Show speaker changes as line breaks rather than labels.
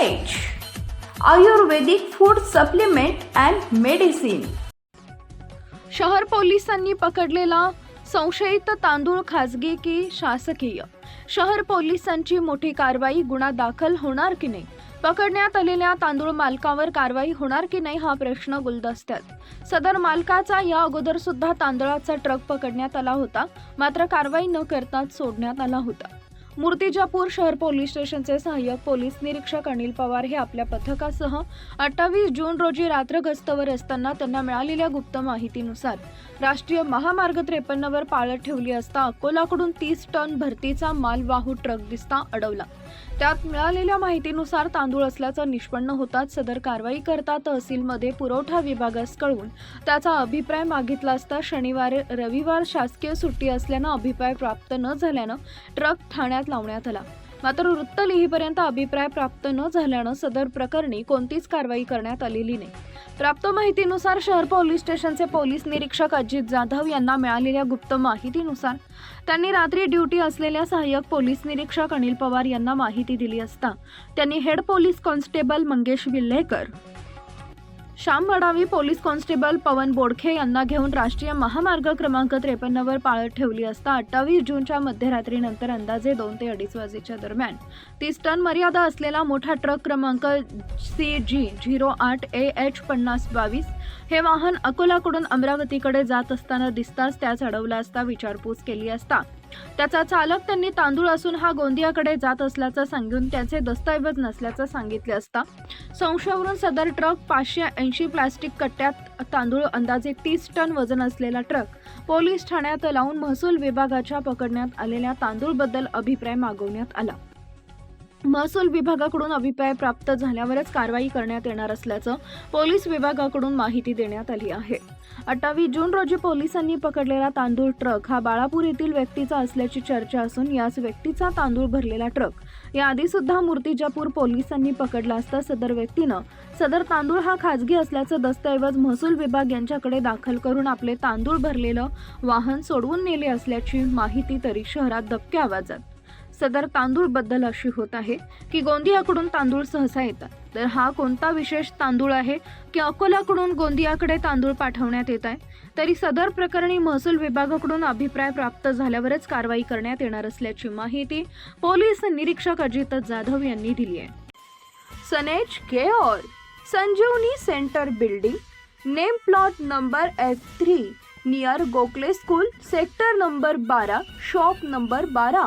Ayurvedic food supplement and medicine
शहर पोलिसांनी पकडलेला संशयित तांदूळ खाजगी की शासकीय? शहर पोलिसांची मोठी कारवाई गुन्हा दाखल होणार की नाही? पकडण्यात आलेल्या तांदूळ मालकावर कारवाई होणार की नाही हा प्रश्न गुलदस्त्यात. सदर मालकाचा या अगोदर सुद्धा तांदळाचा ट्रक पकडण्यात आला होता मात्र कारवाई न करताच सोडण्यात आला होता. मूर्तिजापूर शहर पोलीस स्टेशनचे सहाय्यक पोलीस निरीक्षक अनिल पवार हे आपल्या पथकासह अठ्ठावीस जून रोजी रात्र गस्तवर असताना त्यांना मिळालेल्या गुप्त माहितीनुसार राष्ट्रीय महामार्ग त्रेपन्नवर पाळत ठेवली असता अकोलाकडून तीस टन भरतीचा मालवाहू ट्रक दिसता अडवला. त्यात मिळालेल्या माहितीनुसार तांदूळ असल्याचं निष्पन्न होताच सदर कारवाई करता तहसीलमध्ये पुरवठा विभागास कळवून त्याचा अभिप्राय मागितला असता शनिवार रविवार शासकीय सुट्टी असल्यानं अभिप्राय प्राप्त न झाल्यानं ट्रक ठाण्यात लावण्यात आला. मात्र वृत्त लिहीपर्यंत अभिप्राय प्राप्त न झाल्यानं सदर प्रकरणी कोणतीच कारवाई करण्यात आलेली नाही. प्राप्त माहितीनुसार शहर पोलीस स्टेशनचे पोलीस निरीक्षक अजित जाधव यांना मिळालेल्या गुप्त माहितीनुसार त्यांनी रात्री ड्युटी असलेल्या सहाय्यक पोलीस निरीक्षक अनिल पवार यांना माहिती दिली असता त्यांनी head police constable Mangesh Vilhekar Shyam Vadavi police constable Pavan Bodkhe यांना घेऊन राष्ट्रीय महामार्ग क्रमांक त्रेपन्नवर पाळत ठेवली असता अठ्ठावीस जूनच्या मध्यरात्रीनंतर अंदाजे दोन ते अडीच वाजेच्या दरम्यान. तीस टन मर्यादा असलेला मोठा ट्रक क्रमांक सी जी झिरो आठ ए एच पन्नास बावीस हे वाहन अकोलाकडून अमरावतीकडे जात असताना दिसताच त्यास अडवला असता विचारपूस केली असता. त्याचा चालक त्यांनी तांदूळ असून हा गोंदियाकडे जात असल्याचं सांगून त्याचे दस्तऐवज नसल्याचं सांगितले असता. संशयावरून सदर ट्रक पाचशे ऐंशी प्लास्टिक कट्ट्यात तांदूळ अंदाजे तीस टन वजन असलेला ट्रक पोलीस ठाण्यात लावून महसूल विभागाच्या पकडण्यात आलेल्या तांदूळबद्दल अभिप्राय मागवण्यात आला. महसूल विभागाकडून अभिप्राय प्राप्त झाल्यावरच कारवाई करण्यात येणार असल्याचं पोलीस विभागाकडून माहिती देण्यात आली आहे. अठ्ठावीस जून रोजी पोलिसांनी पकडलेला तांदूळ ट्रक हा बाळापूर येथील व्यक्तीचा असल्याची चर्चा असून याच व्यक्तीचा तांदूळ भरलेला ट्रक. याआधी सुद्धा मूर्तिजापूर पोलिसांनी पकडला असता सदर व्यक्तीनं सदर तांदूळ हा खाजगी असल्याचं दस्तऐवज महसूल विभाग यांच्याकडे दाखल करून आपले तांदूळ भरलेलं वाहन सोडवून नेले असल्याची माहिती तरी शहरात दबक्या आवाजात सदर तांदूळबद्दल अशी होत आहे की गोंदियाकडून तांदूळ सहसा येतात. तर हा कोणता विशेष तांदूळ आहे की अकोलाकडून गोंदियाकडे तांदूळ पाठवण्यात येत आहे? तरी सदर प्रकरणी महसूल विभागाकडून अभिप्राय प्राप्त झाल्यावरच कारवाई करण्यात येणार असल्याची माहिती पोलीस निरीक्षक अजित जाधव यांनी दिली आहे. सनेज केऑर Sanjivani centre building name plot number F three near Gokhale school sector number बारा शॉप नंबर बारा.